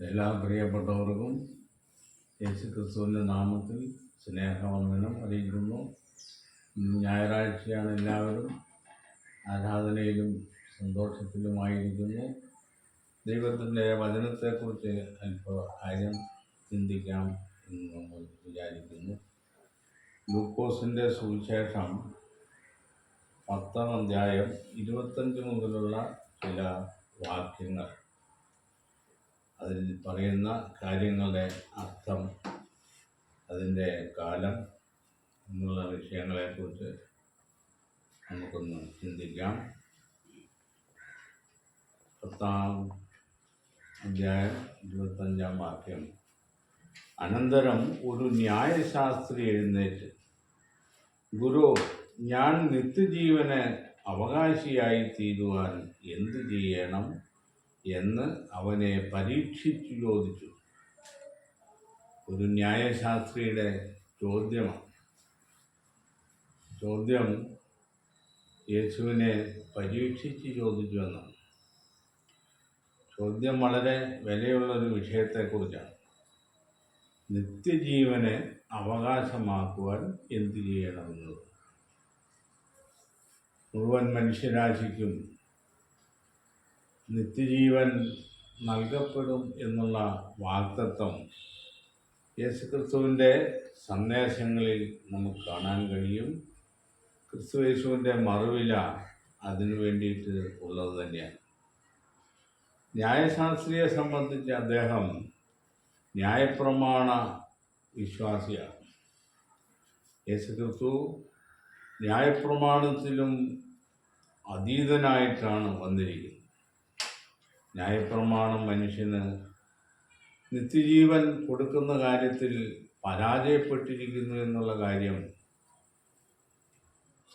എല്ലാ പ്രിയപ്പെട്ടവർക്കും യേശു ക്രിസ്തുവിന്റെ നാമത്തിൽ സ്നേഹവന്ദനം അറിയിക്കുന്നു. ഞായറാഴ്ചയാണ് എല്ലാവരും ആരാധനയിലും സന്തോഷത്തിലുമായിരിക്കുന്നു. ദൈവത്തിന്റെ വചനത്തെക്കുറിച്ച് അല്പ കാര്യം ചിന്തിക്കാം എന്ന് നമ്മൾ വിചാരിക്കുന്നു. ലൂക്കോസിന്റെ സുവിശേഷം പത്താം അധ്യായം ഇരുപത്തഞ്ച് മുതലുള്ള ചില വാക്യങ്ങൾ. അതിൽ പറയുന്ന കാര്യങ്ങളുടെ അർത്ഥം അതിന്റെ കാലം എന്നുള്ള വിഷയങ്ങളെക്കുറിച്ച് നമുക്കൊന്ന് ചിന്തിക്കാം. പത്താം അധ്യായം ഇരുപത്തഞ്ചാം വാക്യം. അനന്തരം ഒരു ന്യായശാസ്ത്രി എഴുന്നേറ്റ് ഗുരു ഞാൻ നിത്യജീവന് അവകാശിയായി തീരുവാൻ എന്തു ചെയ്യണം? എന്ന് അവനെ പരീക്ഷിച്ചു ചോദിച്ചു. ഒരു ന്യായശാസ്ത്രിയുടെ ചോദ്യമാണ്. ചോദ്യം യേശുവിനെ പരീക്ഷിച്ച് ചോദിച്ചു എന്നാണ്. ചോദ്യം വളരെ വിലയുള്ളൊരു വിഷയത്തെക്കുറിച്ചാണ്. നിത്യജീവനെ അവകാശമാക്കുവാൻ എന്തു ചെയ്യണമെന്നത്? മുഴുവൻ മനുഷ്യരാശിക്കും നിത്യജീവൻ നൽകപ്പെടും എന്നുള്ള വാഗ്ദത്വം യേശുക്രിസ്തുവിന്റെ സന്ദേശങ്ങളിൽ നമുക്ക് കാണാൻ കഴിയും. ക്രിസ്തു യേശുവിന്റെ മറുവില അതിനു വേണ്ടിയിട്ട് ഉള്ളത് തന്നെയാണ്. ന്യായശാസ്ത്രിയെ സംബന്ധിച്ച് അദ്ദേഹം ന്യായപ്രമാണ വിശ്വാസിയാണ്. യേശുക്രിസ്തു ന്യായപ്രമാണത്തിലും അതീതനായിട്ടാണ് വന്നിരിക്കുന്നത്. ന്യായപ്രമാണം മനുഷ്യന് നിത്യജീവൻ കൊടുക്കുന്ന കാര്യത്തിൽ പരാജയപ്പെട്ടിരിക്കുന്നു എന്നുള്ള കാര്യം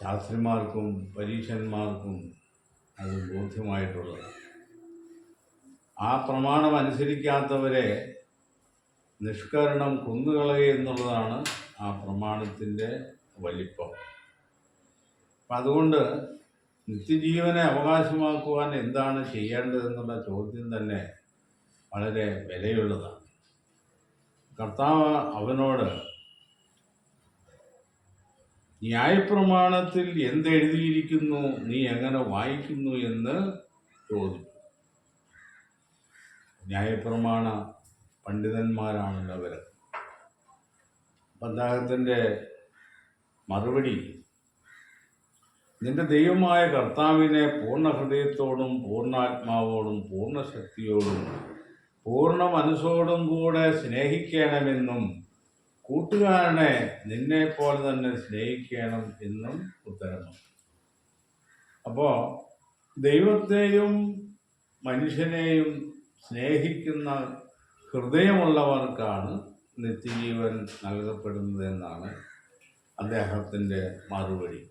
ശാസ്ത്രിമാർക്കും പരീക്ഷന്മാർക്കും അത് ബോധ്യമായിട്ടുള്ളത്. ആ പ്രമാണം അനുസരിക്കാത്തവരെ നിഷ്കരണം കൊന്നുകളയുക എന്നുള്ളതാണ് ആ പ്രമാണത്തിന്റെ വലിപ്പം. അപ്പം അതുകൊണ്ട് നിത്യജീവനെ അവകാശമാക്കുവാൻ എന്താണ് ചെയ്യേണ്ടതെന്നുള്ള ചോദ്യം തന്നെ വളരെ വിലയുള്ളതാണ്. കർത്താവ് അവനോട് ന്യായപ്രമാണത്തിൽ എന്തെഴുതിയിരിക്കുന്നു നീ എങ്ങനെ വായിക്കുന്നു എന്ന് ചോദിച്ചു. ന്യായപ്രമാണ പണ്ഡിതന്മാരാണല്ലോ അവർ അദ്ദേഹത്തിന്റെ മറുപടി നിന്റെ ദൈവമായ കർത്താവിനെ പൂർണ ഹൃദയത്തോടും പൂർണാത്മാവോടും പൂർണ ശക്തിയോടും പൂർണ മനസ്സോടും കൂടെ സ്നേഹിക്കണമെന്നും കൂട്ടുകാരനെ നിന്നെ പോലെ തന്നെ സ്നേഹിക്കണം എന്നും ഉത്തരമാണ്. അപ്പോൾ ദൈവത്തെയും മനുഷ്യനെയും സ്നേഹിക്കുന്ന ഹൃദയമുള്ളവർക്കാണ് നിത്യജീവൻ നൽകപ്പെടുന്നത് എന്നാണ് അദ്ദേഹത്തിന്റെ മറുപടി.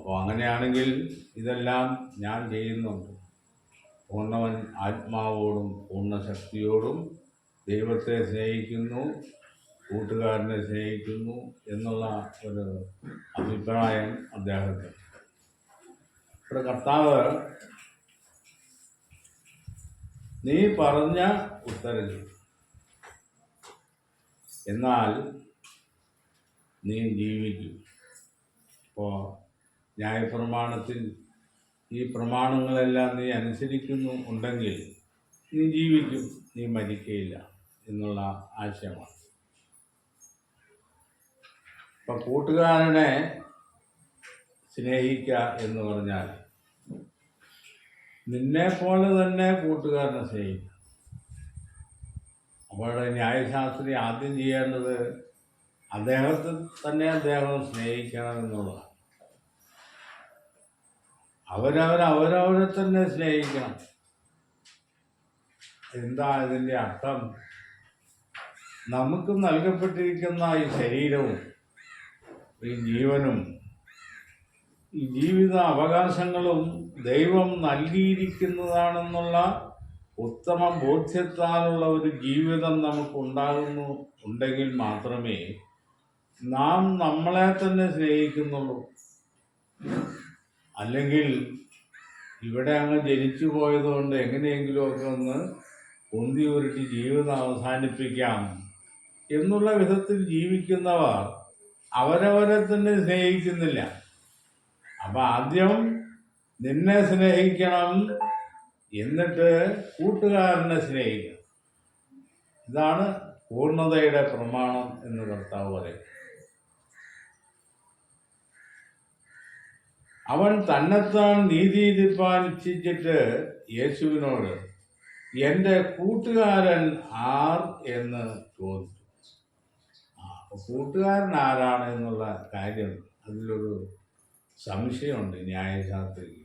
അപ്പോൾ അങ്ങനെയാണെങ്കിൽ ഇതെല്ലാം ഞാൻ ചെയ്യുന്നുണ്ട്. പൂർണവൻ ആത്മാവോടും പൂർണശക്തിയോടും ദൈവത്തെ സ്നേഹിക്കുന്നു കൂട്ടുകാരനെ സ്നേഹിക്കുന്നു എന്നുള്ള ഒരു അഭിപ്രായം അദ്ദേഹത്തിന്. ഇവിടെ കർത്താവ് നീ പറഞ്ഞ ഉത്തരം എന്നാൽ നീ ജീവിക്കും. ഇപ്പോൾ ന്യായപ്രമാണത്തിൽ ഈ പ്രമാണങ്ങളെല്ലാം നീ അനുസരിക്കുന്നു ഉണ്ടെങ്കിൽ നീ ജീവിക്കും നീ മരിക്കയില്ല എന്നുള്ള ആശയമാണ്. ഇപ്പം കൂട്ടുകാരനെ സ്നേഹിക്കുക എന്ന് പറഞ്ഞാൽ നിന്നെ പോലെ തന്നെ കൂട്ടുകാരനെ സ്നേഹിക്കുക അപ്പോൾ ന്യായശാസ്ത്രി ആദ്യം ചെയ്യേണ്ടത് അദ്ദേഹത്തെ തന്നെ അദ്ദേഹം സ്നേഹിക്കണം എന്നുള്ളതാണ്. അവരവർ അവരവരെ തന്നെ സ്നേഹിക്കണം. എന്താ ഇതിന്റെ അർത്ഥം? നമുക്ക് നൽകപ്പെട്ടിരിക്കുന്ന ഈ ശരീരവും ഈ ജീവനും ഈ ജീവിത അവകാശങ്ങളും ദൈവം നൽകിയിരിക്കുന്നതാണെന്നുള്ള ഉത്തമ ബോധ്യത്താലുള്ള ഒരു ജീവിതം നമുക്കുണ്ടാകുന്നു ഉണ്ടെങ്കിൽ മാത്രമേ നാം നമ്മളെ തന്നെ സ്നേഹിക്കുന്നുള്ളൂ. അല്ലെങ്കിൽ ഇവിടെ അങ്ങ് ജനിച്ചു പോയതുകൊണ്ട് എങ്ങനെയെങ്കിലുമൊക്കെ ഒന്ന് പൊന്തി ഉരുട്ടി ജീവിതം അവസാനിപ്പിക്കാം എന്നുള്ള വിധത്തിൽ ജീവിക്കുന്നവർ അവരവരെ തന്നെ സ്നേഹിക്കുന്നില്ല. അപ്പം ആദ്യം നിന്നെ സ്നേഹിക്കണം എന്നിട്ട് കൂട്ടുകാരനെ സ്നേഹിക്കണം. ഇതാണ് പൂർണതയുടെ പ്രമാണം എന്ന് കർത്താവ് പറയും അവൻ തന്നെത്താൻ നീതി തീരുമാനിച്ചിട്ട് യേശുവിനോട് എന്റെ കൂട്ടുകാരൻ ആർ എന്ന് ചോദിച്ചു. കൂട്ടുകാരൻ ആരാണ് എന്നുള്ള കാര്യം അതിലൊരു സംശയമുണ്ട് ന്യായശാസ്ത്രിക്ക്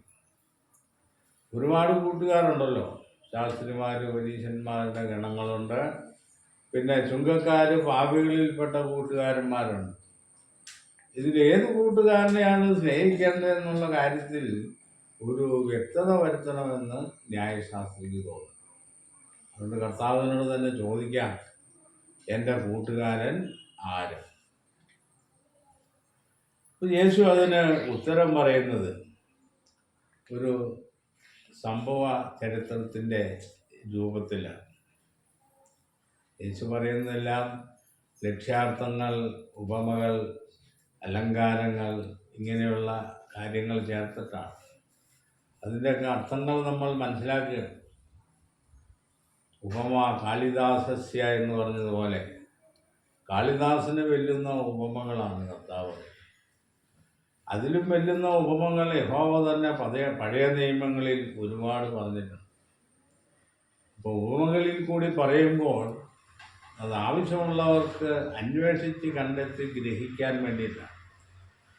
ഒരുപാട് കൂട്ടുകാരുണ്ടല്ലോ. ശാസ്ത്രിമാർ പരീശന്മാരുടെ ഗണങ്ങളുണ്ട്. പിന്നെ ചുങ്കക്കാർ പാപികളിൽപ്പെട്ട കൂട്ടുകാരന്മാരുണ്ട്. ഇതിൽ ഏത് കൂട്ടുകാരനെയാണ് സ്നേഹിക്കേണ്ടത് എന്നുള്ള കാര്യത്തിൽ ഒരു വ്യക്തത വരുത്തണമെന്ന് ന്യായശാസ്ത്രിക്ക് തോന്നുന്നു അതുകൊണ്ട് കർത്താവിനോട് തന്നെ ചോദിക്കാം എന്റെ കൂട്ടുകാരൻ ആര്? യേശു അതിന് ഉത്തരം പറയുന്നത് ഒരു സംഭവ ചരിത്രത്തിന്റെ രൂപത്തിലാണ്. യേശു പറയുന്നതെല്ലാം ലക്ഷ്യാർത്ഥങ്ങൾ ഉപമകൾ അലങ്കാരങ്ങൾ ഇങ്ങനെയുള്ള കാര്യങ്ങൾ ചേർത്തിട്ടാണ്. അതിന്റെയൊക്കെ അർത്ഥങ്ങൾ നമ്മൾ മനസ്സിലാക്കുക ഉപമ കാളിദാസസ്യ എന്ന് പറഞ്ഞതുപോലെ കാളിദാസന് വെല്ലുന്ന ഉപമകളാണ് കർത്താവ്. അതിലും വെല്ലുന്ന ഉപമങ്ങൾ യഹോവ തന്നെ പതയ പഴയ നിയമങ്ങളിൽ ഒരുപാട് പറഞ്ഞിട്ടുണ്ട്. അപ്പോൾ ഉപമകളിൽ കൂടി പറയുമ്പോൾ അത് ആവശ്യമുള്ളവർക്ക് അന്വേഷിച്ച് കണ്ടെത്തി ഗ്രഹിക്കാൻ വേണ്ടിയിട്ടാണ്.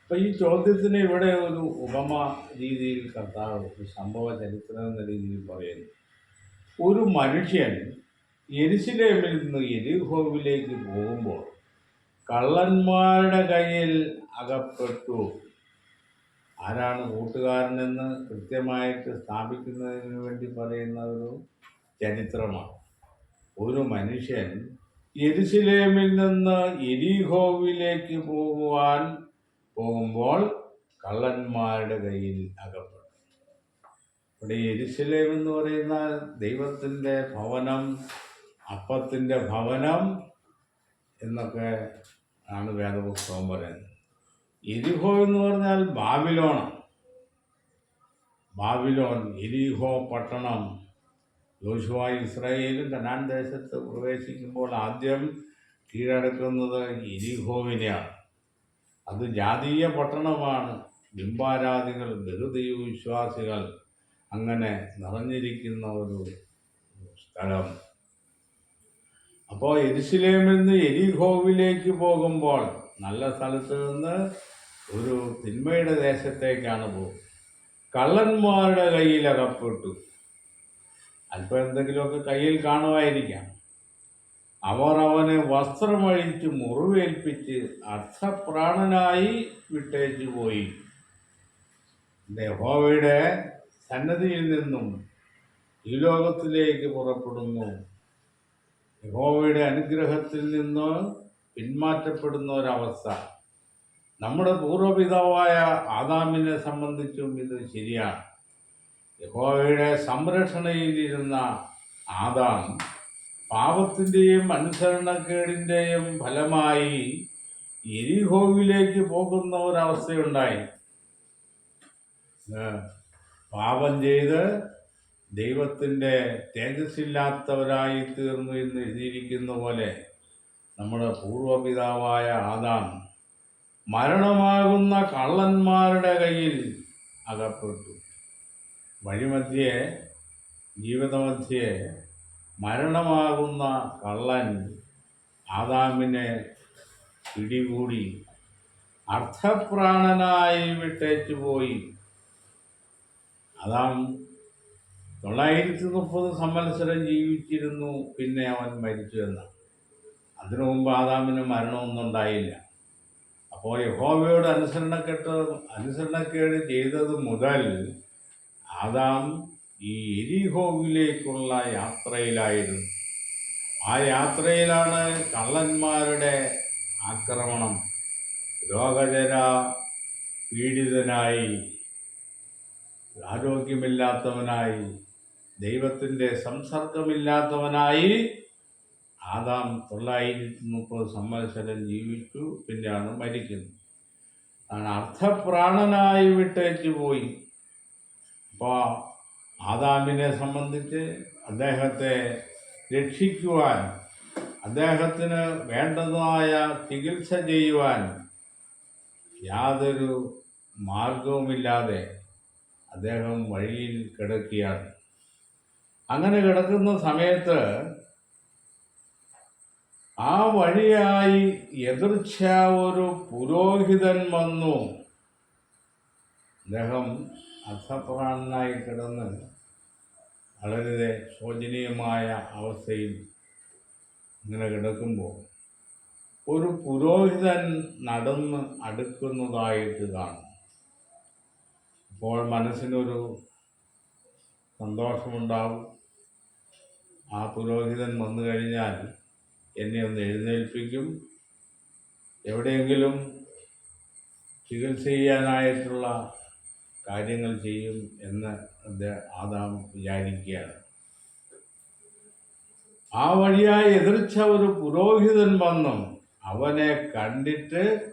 അപ്പം ഈ ചോദ്യത്തിന് ഇവിടെ ഒരു ഉപമ രീതിയിൽ കർത്താവ് ഒരു സംഭവ ചരിത്രം എന്ന രീതിയിൽ പറയുന്നു. ഒരു മനുഷ്യൻ എരിശിലേമിൽ നിന്ന് എരിഹോവിലേക്ക് പോകുമ്പോൾ കള്ളന്മാരുടെ കയ്യിൽ അകപ്പെട്ടു. ആരാണ് കൂട്ടുകാരനെന്ന് കൃത്യമായിട്ട് സ്ഥാപിക്കുന്നതിന് വേണ്ടി പറയുന്ന ഒരു ചരിത്രമാണ്. ഒരു മനുഷ്യൻ എരിശിലേമിൽ നിന്ന് എരിഹോവിലേക്ക് പോകുവാൻ പോകുമ്പോൾ കള്ളന്മാരുടെ കയ്യിൽ അകപ്പെട്ടു ഇവിടെ എരിശിലേം എന്ന് പറയുന്ന ദൈവത്തിന്റെ ഭവനം അപ്പത്തിന്റെ ഭവനം എന്നൊക്കെ ആണ് വേദപുസ്തകം പറയുന്നത്. എരിഹോ എന്ന് പറഞ്ഞാൽ ബാബിലോൺ ബാബിലോൺ എരിഹോ പട്ടണം. യോശുവ ഇസ്രായേലും കനാൻ ദേശത്ത് പ്രവേശിക്കുമ്പോൾ ആദ്യം കീഴടക്കുന്നത് എരിഹോവിനെയാണ്. അത് ജാതീയ പട്ടണമാണ്. ബിംബാരാധികൾ ബഹുദൈവ വിശ്വാസികൾ അങ്ങനെ നിറഞ്ഞിരിക്കുന്ന ഒരു സ്ഥലം. അപ്പോൾ എരിശിലേമിൽ നിന്ന് എരിഹോവിലേക്ക് പോകുമ്പോൾ നല്ല സ്ഥലത്ത് നിന്ന് ഒരു തിന്മയുടെ ദേശത്തേക്കാണ് പോകും കള്ളന്മാരുടെ കയ്യിൽ അകപ്പെട്ടു അല്പം എന്തെങ്കിലുമൊക്കെ കയ്യിൽ കാണുമായിരിക്കാം. അവർ അവനെ വസ്ത്രമഴിച്ച് മുറിവേൽപ്പിച്ച് അർത്ഥപ്രാണനായി വിട്ടേച്ചു പോയി. യഹോവയുടെ സന്നദ്ധിയിൽ നിന്നും ഈ ലോകത്തിലേക്ക് പുറപ്പെടുന്നു. യഹോവയുടെ അനുഗ്രഹത്തിൽ നിന്ന് പിന്മാറ്റപ്പെടുന്ന ഒരവസ്ഥ. നമ്മുടെ പൂർവപിതാവായ ആദാമിനെ സംബന്ധിച്ചും ഇത് ശരിയാണ്. യഹോവയുടെ സംരക്ഷണയിലിരുന്ന ആദാം പാപത്തിന്റെയും അനുസരണക്കേടിന്റെയും ഫലമായി എരിഹോവിലേക്ക് പോകുന്ന ഒരവസ്ഥയുണ്ടായി. പാപം ചെയ്ത് ദൈവത്തിന്റെ തേജസ്സില്ലാത്തവരായി തീർന്നു എന്ന് എഴുതിയിരിക്കുന്ന പോലെ നമ്മുടെ പൂർവപിതാവായ ആദാം മരണമാകുന്ന കള്ളന്മാരുടെ കയ്യിൽ അകപ്പെട്ടു. വഴിമധ്യേ ജീവിതമധ്യേ മരണമാകുന്ന കള്ളൻ ആദാമിനെ പിടികൂടി അർത്ഥപ്രാണനായി വിട്ടേച്ചു പോയി. അതാം തൊള്ളായിരത്തി മുപ്പത് സംവത്സരം ജീവിച്ചിരുന്നു പിന്നെ അവൻ മരിച്ചു എന്നാണ്. അതിനു മുമ്പ് ആദാമിന് മരണമൊന്നും ഉണ്ടായില്ല. അപ്പോൾ യഹോവയോട് അനുസരണക്കെട്ട് അനുസരണക്കേട് ചെയ്തത് മുതൽ ആദാം ഈ എരിഹോവിലേക്കുള്ള യാത്രയിലായിരുന്നു. ആ യാത്രയിലാണ് കള്ളന്മാരുടെ ആക്രമണം. രോഗജര പീഡിതനായി ആരോഗ്യമില്ലാത്തവനായി ദൈവത്തിന്റെ സംസർഗമില്ലാത്തവനായി ആദാം തൊള്ളായിരത്തി മുപ്പത് സംവത്സരം ജീവിച്ചു പിന്നെയാണ് മരിക്കുന്നത്. അർത്ഥപ്രാണനായി വിട്ടേച്ചു പോയി. അപ്പോൾ ആദാമിനെ സംബന്ധിച്ച് അദ്ദേഹത്തെ രക്ഷിക്കുവാൻ അദ്ദേഹത്തിന് വേണ്ടതായ ചികിത്സ ചെയ്യുവാൻ യാതൊരു മാർഗവുമില്ലാതെ അദ്ദേഹം വഴിയിൽ കിടക്കുകയാണ്. അങ്ങനെ കിടക്കുന്ന സമയത്ത് ആ വഴിയായി എതിർച്ച ഒരു പുരോഹിതൻ വന്നു. അദ്ദേഹം അർത്ഥപ്രാണനായി കിടന്ന് വളരെ ശോചനീയമായ അവസ്ഥയിൽ ഇങ്ങനെ കിടക്കുമ്പോൾ ഒരു പുരോഹിതൻ നടന്ന് അടുക്കുന്നതായിട്ട് കാണും. അപ്പോൾ മനസ്സിനൊരു സന്തോഷമുണ്ടാവും. ആ പുരോഹിതൻ വന്നു കഴിഞ്ഞാൽ എന്നെ ഒന്ന് എഴുന്നേൽപ്പിക്കും. എവിടെയെങ്കിലും ചികിത്സ ചെയ്യാനായിട്ടുള്ള കാര്യങ്ങൾ ചെയ്യും എന്ന് ആദാം വിചാരിക്കുകയാണ്. ആ വഴിയായി എതിർച്ച ഒരു പുരോഹിതൻ വന്നു. അവനെ കണ്ടിട്ട്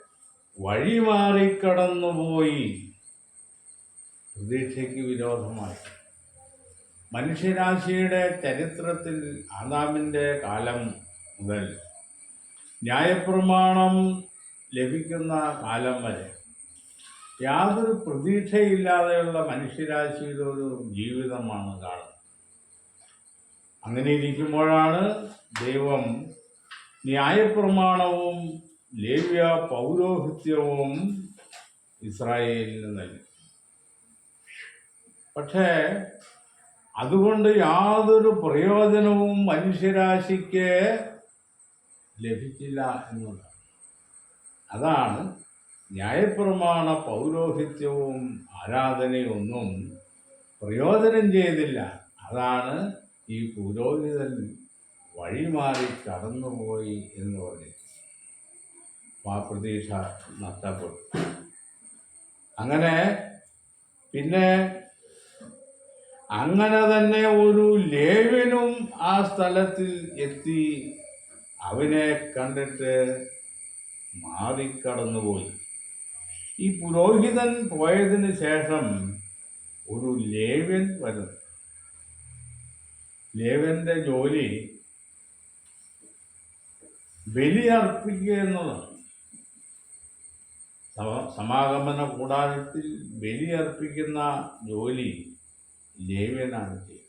വഴി മാറിക്കടന്നുപോയി പ്രതീക്ഷയ്ക്ക് വിരോധമായി. മനുഷ്യരാശിയുടെ ചരിത്രത്തിൽ ആദാമിന്റെ കാലം മുതൽ ന്യായപ്രമാണം ലഭിക്കുന്ന കാലം വരെ യാതൊരു പ്രതീക്ഷയില്ലാതെയുള്ള മനുഷ്യരാശിയുടെ ഒരു ജീവിതമാണ് കാണുന്നത് അങ്ങനെ ഇരിക്കുമ്പോഴാണ് ദൈവം ന്യായപ്രമാണവും ലേവ്യ പൗരോഹിത്യവും ഇസ്രായേലിന് നൽകി. പക്ഷേ അതുകൊണ്ട് യാതൊരു പ്രയോജനവും മനുഷ്യരാശിക്ക് ലഭിച്ചില്ല എന്നുള്ളതാണ്. അതാണ് ന്യായപ്രമാണ പൗരോഹിത്യവും ആരാധനയൊന്നും പ്രയോജനം ചെയ്തില്ല. അതാണ് ഈ പുരോഹിതൻ വഴിമാറി കടന്നുപോയി എന്ന് പറഞ്ഞു ആ പ്രതീക്ഷ നഷ്ടപ്പെട്ടു. അങ്ങനെ പിന്നെ അങ്ങനെ തന്നെ ഒരു ലേവനും ആ സ്ഥലത്തിൽ എത്തി. അവനെ കണ്ടിട്ട് മാറിക്കടന്നുപോയി. ഈ പുരോഹിതൻ പോയതിന് ശേഷം ഒരു ലേവ്യൻ വരുന്നു ലേവ്യന്റെ ജോലി ബലിയർപ്പിക്കുക എന്നതാണ് സമാഗമന കൂടാരത്തിൽ ബലിയർപ്പിക്കുന്ന ജോലി ലേവ്യനാണ് ചെയ്യുന്നത്.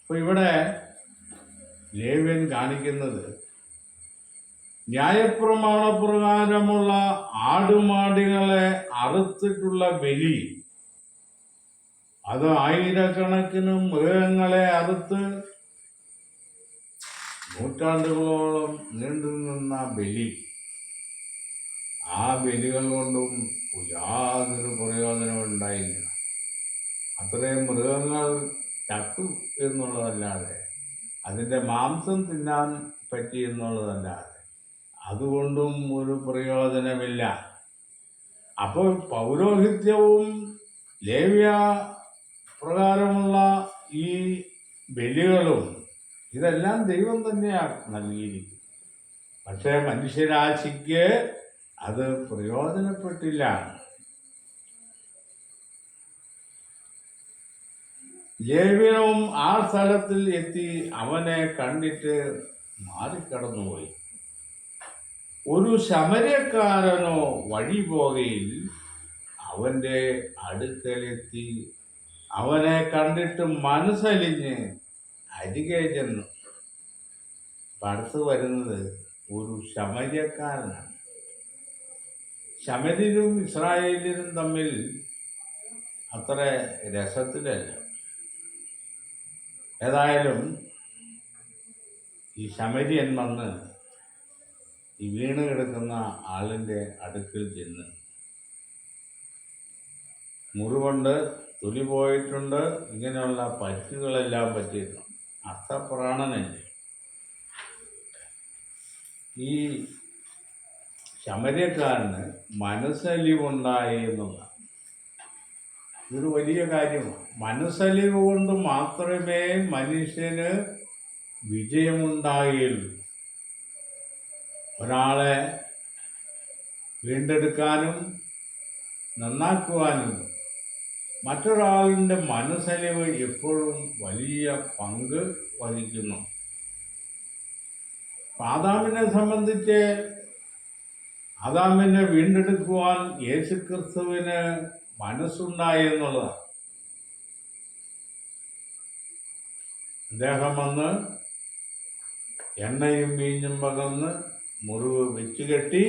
അപ്പൊ ഇവിടെ ലേവ്യൻ കാണിക്കുന്നത് ന്യായപ്രമാണ പ്രകാരമുള്ള ആടുമാടുകളെ അറുത്തിട്ടുള്ള ബലി. അത് ആയിരക്കണക്കിന് മൃഗങ്ങളെ അറുത്ത് നൂറ്റാണ്ടുകളോളം നീണ്ടു നിന്ന ബലി. ആ ബലികൾ കൊണ്ടും യാതൊരു പ്രയോജനം ഉണ്ടായില്ല. അത്രയും മൃഗങ്ങൾ ചത്തു എന്നുള്ളതല്ലാതെ അതിന്റെ മാംസം തിന്നാൻ പറ്റി എന്നുള്ളതല്ലാതെ അതുകൊണ്ടും ഒരു പ്രയോജനമില്ല. അപ്പോൾ പൗരോഹിത്യവും ലേവ്യ പ്രകാരമുള്ള ഈ ബലികളും ഇതെല്ലാം ദൈവം തന്നെയാണ് നൽകിയിരിക്കുന്നത്. പക്ഷേ മനുഷ്യരാശിക്ക് അത് പ്രയോജനപ്പെട്ടില്ല. ലേവ്യനും ആ സ്ഥലത്തിൽ എത്തി അവനെ കണ്ടിട്ട് മാറിക്കടന്നുപോയി. ഒരു ശമരക്കാരനോ വഴി പോകയിൽ അവന്റെ അടുക്കലെത്തി അവനെ കണ്ടിട്ട് മനസ്സലിഞ്ഞ് അരികെ ചെന്നു. അടുത്ത് വരുന്നത് ഒരു ശമര്യക്കാരനാണ് ശമരിലും ഇസ്രായേലിനും തമ്മിൽ അത്ര രസത്തിലല്ല. ഏതായാലും ഈ ശമരിയൻ വന്ന് ഈ വീണ് കിടക്കുന്ന ആളിന്റെ അടുക്കൽ ചെന്ന്. മുറിവുണ്ട് തൊലി പോയിട്ടുണ്ട് ഇങ്ങനെയുള്ള പറ്റുകളെല്ലാം പറ്റിയിട്ടുണ്ട്. അർത്ഥപ്രാണനല്ലേ ഈ ശമര്യക്കാരന് മനസ്സലിവുണ്ടായി എന്നുള്ള ഇതൊരു വലിയ കാര്യമാണ്. മനസ്സലിവ് കൊണ്ട് മാത്രമേ മനുഷ്യന് വിജയമുണ്ടാകുകയുള്ളൂ ഒരാളെ വീണ്ടെടുക്കാനും നന്നാക്കുവാനും മറ്റൊരാളിന്റെ മനസ്സലിവ് എപ്പോഴും വലിയ പങ്ക് വഹിക്കുന്നു. ആദാമിനെ സംബന്ധിച്ച് ആദാമിനെ വീണ്ടെടുക്കുവാൻ യേശുക്രിസ്തുവിന് മനസ്സുണ്ടായി എന്നുള്ളതാണ്. അദ്ദേഹം വന്ന് എണ്ണയും വീഞ്ഞും പകർന്ന് മുറിവ് വെച്ച് കെട്ടി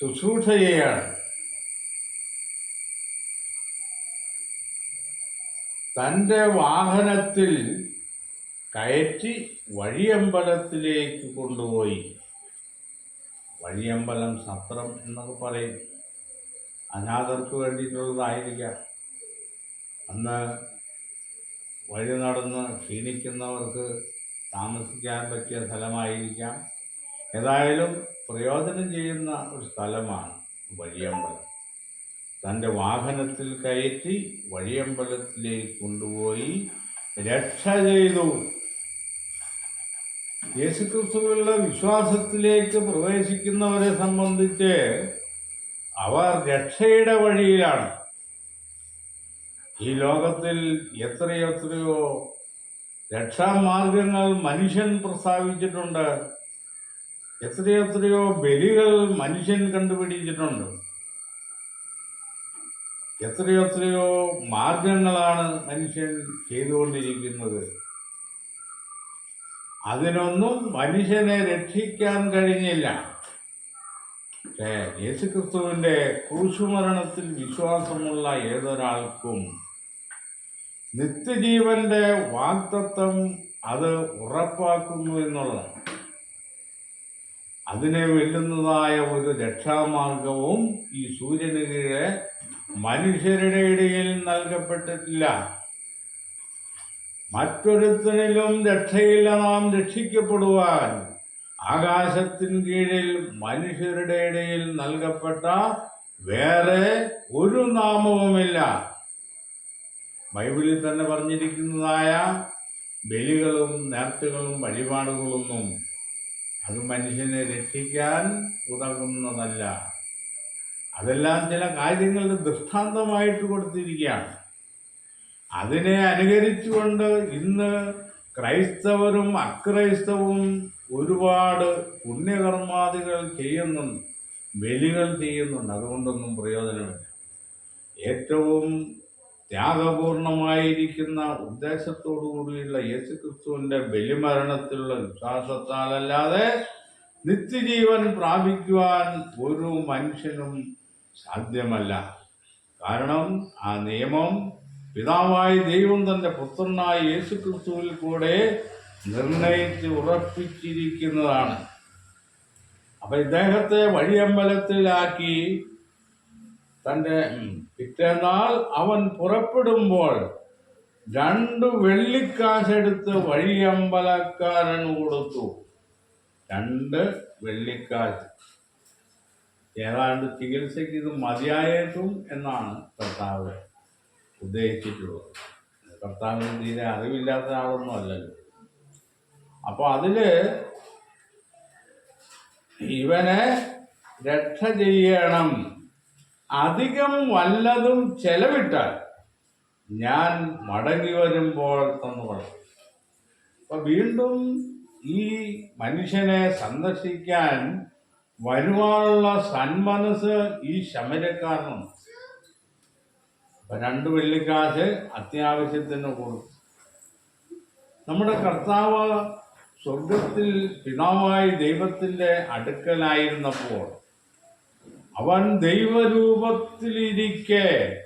ശുശ്രൂഷ ചെയ്യാണ് തന്റെ വാഹനത്തിൽ കയറ്റി വഴിയമ്പലത്തിലേക്ക് കൊണ്ടുപോയി. വഴിയമ്പലം സത്രം എന്നൊക്കെ പറയും. അനാഥർക്ക് വേണ്ടിയിട്ടുള്ളതായിരിക്കാം. അന്ന് വഴി നടന്ന് ക്ഷീണിക്കുന്നവർക്ക് താമസിക്കാൻ പറ്റിയ സ്ഥലമായിരിക്കാം. ഏതായാലും പ്രയോജനം ചെയ്യുന്ന ഒരു സ്ഥലമാണ് വഴിയമ്പലം. തന്റെ വാഹനത്തിൽ കയറ്റി വഴിയമ്പലത്തിലേക്ക് കൊണ്ടുപോയി രക്ഷ ചെയ്തു. യേശുക്രിസ്തുവിലുള്ള വിശ്വാസത്തിലേക്ക് പ്രവേശിക്കുന്നവരെ സംബന്ധിച്ച് അവർ രക്ഷയുടെ വഴിയിലാണ്. ഈ ലോകത്തിൽ എത്രയെത്രയോ രക്ഷാമാർഗങ്ങൾ മനുഷ്യൻ പ്രസ്താവിച്ചിട്ടുണ്ട്. എത്രയെത്രയോ ബലികൾ മനുഷ്യൻ കണ്ടുപിടിച്ചിട്ടുണ്ട്. എത്രയെത്രയോ മാർഗങ്ങളാണ് മനുഷ്യൻ ചെയ്തുകൊണ്ടിരിക്കുന്നത്. അതിനൊന്നും മനുഷ്യനെ രക്ഷിക്കാൻ കഴിഞ്ഞില്ല. യേശുക്രിസ്തുവിന്റെ ക്രൂശുമരണത്തിൽ വിശ്വാസമുള്ള ഏതൊരാൾക്കും നിത്യജീവന്റെ വാക്തത്വം അത് ഉറപ്പാക്കുന്നു എന്നുള്ളതാണ്. അതിനെ വെല്ലുന്നതായ ഒരു രക്ഷാമാർഗവും ഈ സൂര്യന് കീഴെ മനുഷ്യരുടെ ഇടയിൽ നൽകപ്പെട്ടിട്ടില്ല. മറ്റൊരുത്തനിലും രക്ഷയില്ല നാം രക്ഷിക്കപ്പെടുവാൻ. ആകാശത്തിന് കീഴിൽ മനുഷ്യരുടെ ഇടയിൽ നൽകപ്പെട്ട വേറെ ഒരു നാമവുമില്ല. ബൈബിളിൽ തന്നെ പറഞ്ഞിരിക്കുന്നതായ ബലികളും നേർത്തുകളും വഴിപാടുകളൊന്നും അത് മനുഷ്യനെ രക്ഷിക്കാൻ ഉതകുന്നതല്ല. അതെല്ലാം ചില കാര്യങ്ങളുടെ ദൃഷ്ടാന്തമായിട്ട് കൊടുത്തിരിക്കുകയാണ്. അതിനെ അനുകരിച്ചുകൊണ്ട് ഇന്ന് ക്രൈസ്തവരും അക്രൈസ്തവും ഒരുപാട് പുണ്യകർമാദികൾ ചെയ്യുന്നുണ്ട് ബലികൾ ചെയ്യുന്നുണ്ട്. അതുകൊണ്ടൊന്നും പ്രയോജനമില്ല. ഏറ്റവും ത്യാഗപൂർണമായിരിക്കുന്ന ഉദ്ദേശത്തോടു കൂടിയുള്ള യേശുക്രിസ്തുവിന്റെ ബലിമരണത്തിലുള്ള വിശ്വാസത്താലല്ലാതെ നിത്യജീവൻ പ്രാപിക്കുവാൻ ഒരു മനുഷ്യനും സാധ്യമല്ല. കാരണം ആ നിയമം പിതാവായ ദൈവം തന്റെ പുത്രനായ യേശുക്രിസ്തുവിൽ കൂടെ നിർണയിച്ച് ഉറപ്പിച്ചിരിക്കുന്നതാണ്. അപ്പൊ ഇദ്ദേഹത്തെ വഴിയമ്പലത്തിലാക്കി തന്റെ പിറ്റേന്നാൾ അവൻ പുറപ്പെടുമ്പോൾ രണ്ടു വെള്ളിക്കാശെടുത്ത് വഴിയമ്പലക്കാരൻ കൊടുത്തു. രണ്ട് വെള്ളിക്കാശ്. ഏതാണ്ട് ചികിത്സയ്ക്ക് ഇത് മതിയായേക്കും എന്നാണ് കർത്താവ് ഉദ്ദേശിച്ചിട്ടുള്ളത്. കർത്താവിന് തീരെ അറിവില്ലാത്ത ആളൊന്നും അല്ലല്ലോ. അപ്പോൾ അതിൽ ഇവനെ രക്ഷ ചെയ്യണം. അധികം വല്ലതും ചെലവിട്ടാൽ ഞാൻ മടങ്ങി വരുമ്പോൾ തന്നു പറയും അപ്പൊ വീണ്ടും ഈ മനുഷ്യനെ സന്ദർശിക്കാൻ വരുവാനുള്ള സന്മനസ് ഈ ശമരക്കാരനുണ്ട് അപ്പൊ രണ്ട് വെള്ളിക്കാശ് അത്യാവശ്യത്തിന് കൊടുത്തു നമ്മുടെ കർത്താവ് സ്വർഗത്തിൽ പിതാവായി ദൈവത്തിന്റെ അടുക്കലായിരുന്നപ്പോൾ അവൻ ദൈവരൂപത്തിലിരിക്കെ.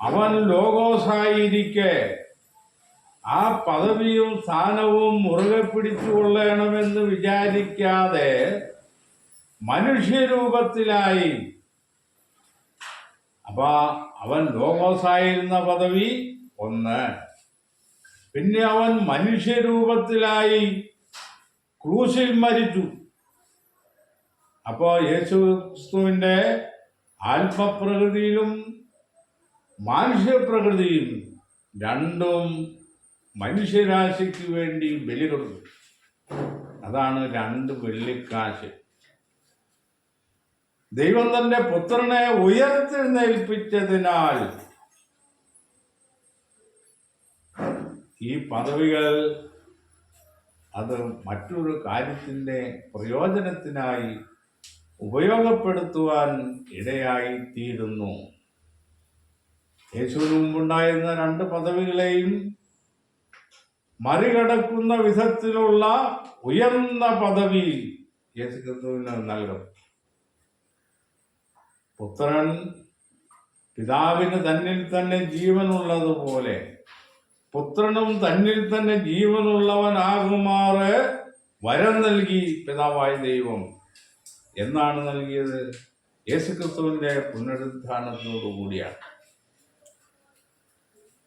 അവൻ ലോകോസായിരിക്കെ. ആ പദവിയും സ്ഥാനവും മുറുകെ പിടിച്ചുകൊള്ളണമെന്ന് വിചാരിക്കാതെ മനുഷ്യരൂപത്തിലായി. അപ്പൊ അവൻ ലോകോസായിരുന്ന പദവി ഒന്ന്. പിന്നെ അവൻ മനുഷ്യരൂപത്തിലായി ക്രൂശിൽ മരിച്ചു. അപ്പോൾ യേശു ക്രിസ്തുവിന്റെ ആത്മപ്രകൃതിയിലും മാനുഷ്യപ്രകൃതിയും രണ്ടും മനുഷ്യരാശിക്ക് വേണ്ടി ബലി കൊടുത്തു. അതാണ് രണ്ട് വെള്ളിക്കാശ്. ദൈവം തന്റെ പുത്രനെ ഉയർത്തെഴുന്നേൽപ്പിച്ചതിനാൽ ഈ പദവികൾ അത് മറ്റൊരു കാര്യത്തിന്റെ പ്രയോജനത്തിനായി ഉപയോഗപ്പെടുത്തുവാൻ ഇടയായി തീരുന്നു. യേശുവിന് മുമ്പുണ്ടായിരുന്ന രണ്ട് പദവികളെയും മറികടക്കുന്ന വിധത്തിലുള്ള ഉയർന്ന പദവി യേശുക്രിസ്തുവിന് നൽകും. പുത്രൻ പിതാവിന് തന്നിൽ തന്നെ ജീവനുള്ളതുപോലെ പുത്രനും തന്നിൽ തന്നെ ജീവനുള്ളവനാകുമാറ് വരം നൽകി പിതാവായ ദൈവം. എന്നാണ് നൽകിയത്. യേശുക്രിസ്തുവിന്റെ പുനരുദ്ധാനത്തോടുകൂടിയാണ്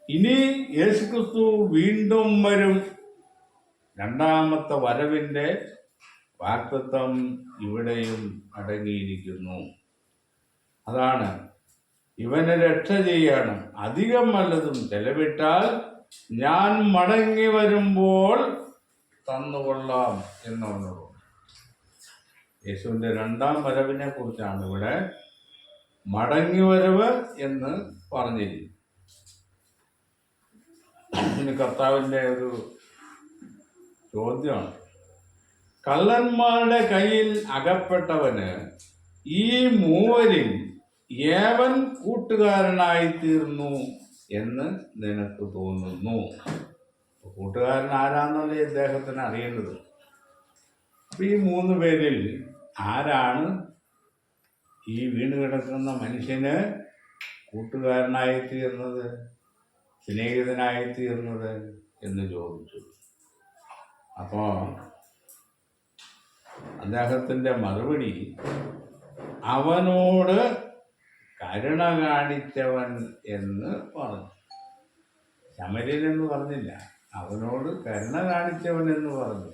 ഇനി യേശുക്രിസ്തു വീണ്ടും വരും. രണ്ടാമത്തെ വരവിന്റെ വാക്തത്വം ഇവിടെയും അടങ്ങിയിരിക്കുന്നു. അതാണ് ഇവനെ രക്ഷ ചെയ്യണം അധികം വല്ലതും ചെലവിട്ടാൽ ഞാൻ മടങ്ങി വരുമ്പോൾ തന്നുകൊള്ളാം എന്നവനോട്. യേശുവിന്റെ രണ്ടാം വരവിനെ കുറിച്ചാണ് ഇവിടെ മടങ്ങി വരവ് എന്ന് പറഞ്ഞിരിക്കും ഇനി കർത്താവിന്റെ ഒരു ചോദ്യമാണ്. കള്ളന്മാരുടെ കയ്യിൽ അകപ്പെട്ടവന് ഈ മൂവരിൽ ഏവൻ കൂട്ടുകാരനായി തീർന്നു എന്ന് നിനക്ക് തോന്നുന്നു. കൂട്ടുകാരൻ ആരാന്നല്ലേ ഇദ്ദേഹത്തിന് അറിയേണ്ടത്? ഈ മൂന്ന് പേരിൽ ആരാണ് ഈ വീണ് കിടക്കുന്ന മനുഷ്യന് കൂട്ടുകാരനായി തീർന്നത് സ്നേഹിതനായി തീർന്നത് എന്ന് ചോദിച്ചു. അപ്പോൾ അദ്ദേഹത്തിന്റെ മറുപടി അവനോട് കരുണ കാണിച്ചവൻ എന്ന് പറഞ്ഞു. ശമര്യൻ എന്ന് പറഞ്ഞില്ല അവനോട് കരുണ കാണിച്ചവൻ എന്ന് പറഞ്ഞു.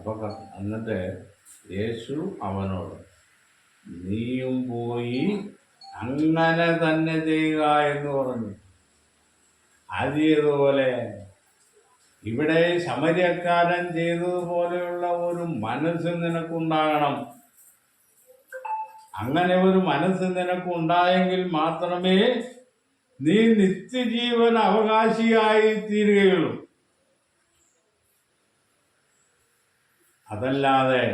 അപ്പൊ ക- എന്നിട്ട് യേശു അവനോട് നീയും പോയി അങ്ങനെ തന്നെ ചെയ്യുക എന്ന് പറഞ്ഞു. ആദ്യതുപോലെ ഇവിടെ ശമര്യക്കാരൻ ചെയ്തതുപോലെയുള്ള ഒരു മനസ്സ് നിനക്കുണ്ടാകണം. അങ്ങനെ ഒരു മനസ്സ് നിനക്കുണ്ടായെങ്കിൽ മാത്രമേ നീ നിത്യജീവൻ അവകാശിയായി തീരുകയുള്ളൂ അതല്ലാതെ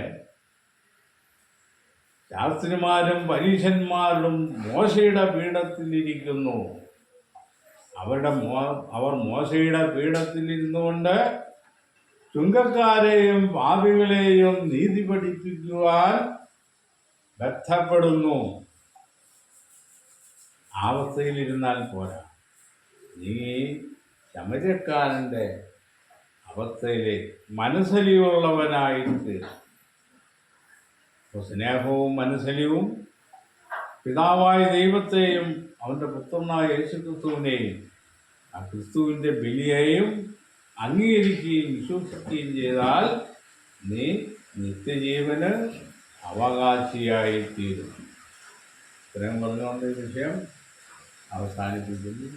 ശാസ്ത്രിമാരും പരീശന്മാരും മോശയുടെ പീഠത്തിലിരിക്കുന്നു. അവരുടെ മോ അവർ മോശയുടെ പീഠത്തിലിരുന്നുകൊണ്ട് ചുങ്കക്കാരെയും പാപികളെയും നീതി പഠിപ്പിക്കുവാൻ ബന്ധപ്പെടുന്നു അവസ്ഥയിലിരുന്നാൽ പോരാ. നീ ശമരക്കാരന്റെ അവസ്ഥയിലെ മനസ്സലിയുള്ളവനായിട്ട് അപ്പോൾ സ്നേഹവും മനസ്സലിവും പിതാവായ ദൈവത്തെയും അവന്റെ പുത്രനായ യേശു ക്രിസ്തുവിനെയും ആ ക്രിസ്തുവിന്റെ ബലിയെയും അംഗീകരിക്കുകയും വിശ്വസിക്കുകയും ചെയ്താൽ നീ നിത്യജീവന് അവകാശിയായി തീരും ഇത്രയും പറഞ്ഞുകൊണ്ട് വിഷയം അവസാനിപ്പിക്കുന്നു.